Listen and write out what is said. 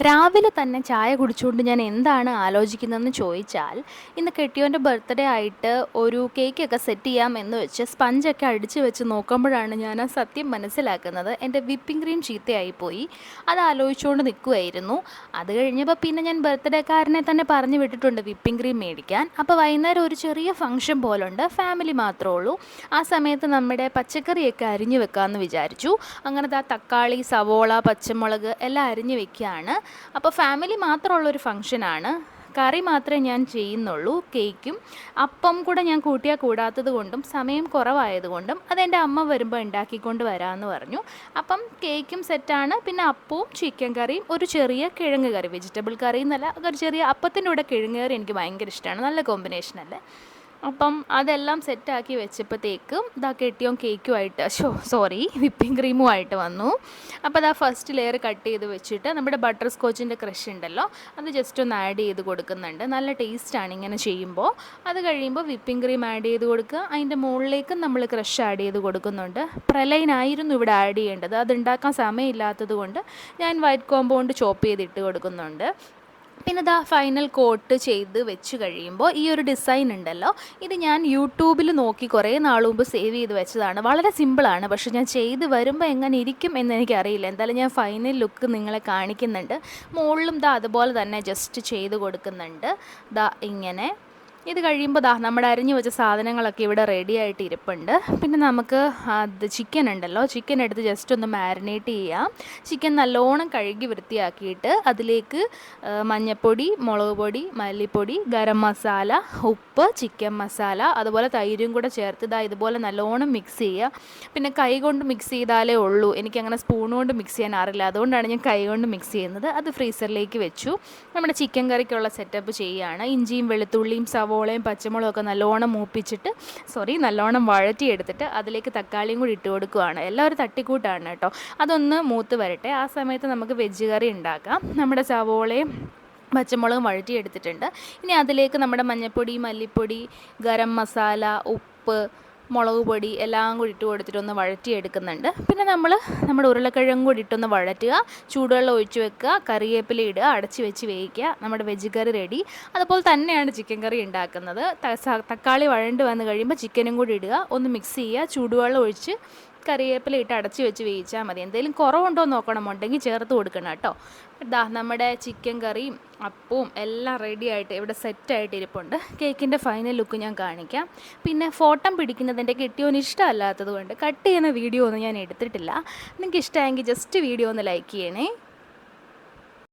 രാവിലെ തന്നെ ചായ കുടിച്ചുകൊണ്ട് ഞാൻ എന്താണ് ആലോചിക്കുന്നതെന്ന് ചോദിച്ചാൽ ഇന്ന് കെട്ടിയോന്റെ ബർത്ത്ഡേ ആയിട്ട് ഒരു കേക്കൊക്കെ സെറ്റ് ചെയ്യാം എന്ന് വെച്ച് സ്പഞ്ചൊക്കെ അടിച്ച് വെച്ച് നോക്കുമ്പോഴാണ് ഞാൻ ആ സത്യം മനസ്സിലാക്കുന്നത്. എന്റെ വിപ്പിംഗ് ക്രീം ചീത്തയായിപ്പോയി. അത് ആലോചിച്ചുകൊണ്ട് നിൽക്കുമായിരുന്നു അത് കഴിഞ്ഞപ്പോൾ പിന്നെ ഞാൻ ബർത്ത്ഡേക്കാരനെ തന്നെ പറഞ്ഞു വിട്ടിട്ടുണ്ട് വിപ്പിംഗ് ക്രീം മേടിക്കാൻ. അപ്പോൾ വൈകുന്നേരം ഒരു ചെറിയ ഫംഗ്ഷൻ പോലുണ്ട്. ഫാമിലി മാത്രമേ ഉള്ളൂ. ആ സമയത്ത് നമ്മുടെ പച്ചക്കറിയൊക്കെ അരിഞ്ഞു വെക്കാമെന്ന് വിചാരിച്ചു. അങ്ങനത്തെ ആ തക്കാളി സവോള പച്ചമുളക് എല്ലാം അരിഞ്ഞു വെക്കുകയാണ്. അപ്പോൾ ഫാമിലി മാത്രമുള്ളൊരു ഫംഗ്ഷനാണ് കറി മാത്രമേ ഞാൻ ചെയ്യുന്നുള്ളൂ കേക്കും. അപ്പം കൂടെ ഞാൻ കൂട്ടിയാൽ കൂടാത്തത് കൊണ്ടും സമയം കുറവായതുകൊണ്ടും അതെന്റെ അമ്മ വരുമ്പോൾ ഉണ്ടാക്കിക്കൊണ്ട് വരാമെന്ന് പറഞ്ഞു. അപ്പം കേക്കും സെറ്റാണ് പിന്നെ അപ്പവും ചിക്കൻ കറിയും ഒരു ചെറിയ കിഴങ്ങ് കറി വെജിറ്റബിൾ കറി എന്നല്ല ഒരു ചെറിയ അപ്പത്തിന്റെ കൂടെ കിഴങ്ങ് കറി എനിക്ക് ഭയങ്കര ഇഷ്ടമാണ് നല്ല കോമ്പിനേഷൻ അല്ലേ? അപ്പം അതെല്ലാം സെറ്റാക്കി വെച്ചപ്പോഴത്തേക്കും ഇതാ കെട്ടിയോൻ കേക്കുമായിട്ട് ഷോ സോറി വിപ്പിംഗ് ക്രീമുമായിട്ട് വന്നു. അപ്പോൾ അതാ ഫസ്റ്റ് ലെയർ കട്ട് ചെയ്ത് വെച്ചിട്ട് നമ്മുടെ ബട്ടർ സ്കോച്ചിന്റെ ക്രഷ് ഉണ്ടല്ലോ അത് ജസ്റ്റ് ഒന്ന് ആഡ് ചെയ്ത് കൊടുക്കുന്നുണ്ട്. നല്ല ടേസ്റ്റാണ് ഇങ്ങനെ ചെയ്യുമ്പോൾ. അത് കഴിയുമ്പോൾ വിപ്പിംഗ് ക്രീം ആഡ് ചെയ്ത് കൊടുക്കുക. അതിന്റെ മുകളിലേക്കും നമ്മൾ ക്രഷ് ആഡ് ചെയ്ത് കൊടുക്കുന്നുണ്ട്. പ്രലൈനായിരുന്നു ഇവിടെ ആഡ് ചെയ്യേണ്ടത്. അത് ഉണ്ടാക്കാൻ സമയമില്ലാത്തത് കൊണ്ട് ഞാൻ വൈറ്റ് കോമ്പൗണ്ട് ചോപ്പ് ചെയ്തിട്ട് കൊടുക്കുന്നുണ്ട്. പിന്നെ ഇതാ ഫൈനൽ കോട്ട് ചെയ്ത് വെച്ച് കഴിയുമ്പോൾ ഈ ഒരു ഡിസൈൻ ഉണ്ടല്ലോ. ഇത് ഞാൻ യൂട്യൂബിൽ നോക്കി കുറേ നാൾ മുമ്പ് സേവ് ചെയ്ത് വെച്ചതാണ്. വളരെ സിമ്പിളാണ് പക്ഷേ ഞാൻ ചെയ്ത് വരുമ്പോൾ എങ്ങനെ ഇരിക്കും എന്ന് എനിക്കറിയില്ല എന്തായാലും ഞാൻ ഫൈനൽ ലുക്ക് നിങ്ങളെ കാണിക്കുന്നുണ്ട്. മുകളിലും ഇതാ അതുപോലെ തന്നെ ജസ്റ്റ് ചെയ്ത് കൊടുക്കുന്നുണ്ട്. ദാ ഇങ്ങനെ. ഇത് കഴിയുമ്പോൾ ദാ നമ്മുടെ അരിഞ്ഞു വെച്ച സാധനങ്ങളൊക്കെ ഇവിടെ റെഡി ആയിട്ട് ഇരിപ്പുണ്ട്. പിന്നെ നമുക്ക് അത് ചിക്കൻ ഉണ്ടല്ലോ. ചിക്കൻ എടുത്ത് ജസ്റ്റ് ഒന്ന് മാരിനേറ്റ് ചെയ്യാം. ചിക്കൻ നല്ലോണം കഴുകി വൃത്തിയാക്കിയിട്ട് അതിലേക്ക് മഞ്ഞൾപ്പൊടി മുളക് പൊടി മല്ലിപ്പൊടി ഗരം മസാല ഉപ്പ് ചിക്കൻ മസാല അതുപോലെ തൈരും കൂടെ ചേർത്ത് ഇതാ ഇതുപോലെ നല്ലോണം മിക്സ് ചെയ്യുക പിന്നെ കൈ കൊണ്ട് മിക്സ് ചെയ്താലേ ഉള്ളൂ. എനിക്കങ്ങനെ സ്പൂൺ കൊണ്ട് മിക്സ് ചെയ്യാൻ അറിയില്ല അതുകൊണ്ടാണ് ഞാൻ കൈ കൊണ്ട് മിക്സ് ചെയ്യുന്നത്. അത് ഫ്രീസറിലേക്ക് വെച്ചു. നമ്മുടെ ചിക്കൻ കറിക്കുള്ള സെറ്റപ്പ് ചെയ്യുകയാണ് ഇഞ്ചിയും വെളുത്തുള്ളിയും സവോളയും പച്ചമുളകും ഒക്കെ നല്ലോണം മൂപ്പിച്ചിട്ട് സോറി നല്ലോണം വഴറ്റിയെടുത്തിട്ട് അതിലേക്ക് തക്കാളിയും കൂടി ഇട്ട് കൊടുക്കുകയാണ് എല്ലാവരും തട്ടിക്കൂട്ടാണ് കേട്ടോ. അതൊന്ന് മൂത്ത് വരട്ടെ. ആ സമയത്ത് നമുക്ക് വെജ് കറി ഉണ്ടാക്കാം. നമ്മുടെ സവോളയും പച്ചമുളകും വഴറ്റിയെടുത്തിട്ടുണ്ട്. ഇനി അതിലേക്ക് നമ്മുടെ മഞ്ഞൾപ്പൊടി മല്ലിപ്പൊടി ഗരം മസാല ഉപ്പ് മുളക് പൊടി എല്ലാം കൂടി ഇട്ട് കൊടുത്തിട്ട് ഒന്ന് വഴറ്റിയെടുക്കുന്നുണ്ട്. പിന്നെ നമ്മൾ നമ്മുടെ ഉരുളക്കിഴങ്ങും കൂടി ഇട്ടൊന്ന് വഴറ്റുക. ചൂടുവെള്ളം ഒഴിച്ച് വെക്കുക. കറിവേപ്പില ഇടുക. അടച്ച് വെച്ച് വേവിക്കുക. നമ്മുടെ വെജ് കറി റെഡി അതുപോലെ തന്നെയാണ് ചിക്കൻ കറി ഉണ്ടാക്കുന്നത്. തക്കാളി വഴണ്ട് വന്ന് കഴിയുമ്പോൾ ചിക്കനും കൂടി ഇടുക. ഒന്ന് മിക്സ് ചെയ്യുക. ചൂടുവെള്ളം ഒഴിച്ച് കറിവേപ്പില ഇട്ട് അടച്ചു വെച്ച് വേവിച്ചാൽ മതി. എന്തെങ്കിലും കുറവുണ്ടോ നോക്കണം. ഉണ്ടെങ്കിൽ ചേർത്ത് കൊടുക്കണം കേട്ടോ. ഇതാ നമ്മുടെ ചിക്കൻ കറിയും അപ്പവും എല്ലാം റെഡി ആയിട്ട് ഇവിടെ സെറ്റായിട്ട് ഇരിപ്പുണ്ട്. കേക്കിന്റെ ഫൈനൽ ലുക്ക് ഞാൻ കാണിക്കാം. പിന്നെ ഫോട്ടം പിടിക്കുന്നതിന്റെ കിട്ടിയോന് ഇഷ്ടമല്ലാത്തത് കൊണ്ട് കട്ട് ചെയ്യുന്ന വീഡിയോ ഒന്നും ഞാൻ എടുത്തിട്ടില്ല. നിങ്ങൾക്ക് ഇഷ്ടമായെങ്കിൽ ജസ്റ്റ് വീഡിയോ ഒന്ന് ലൈക്ക് ചെയ്യണേ.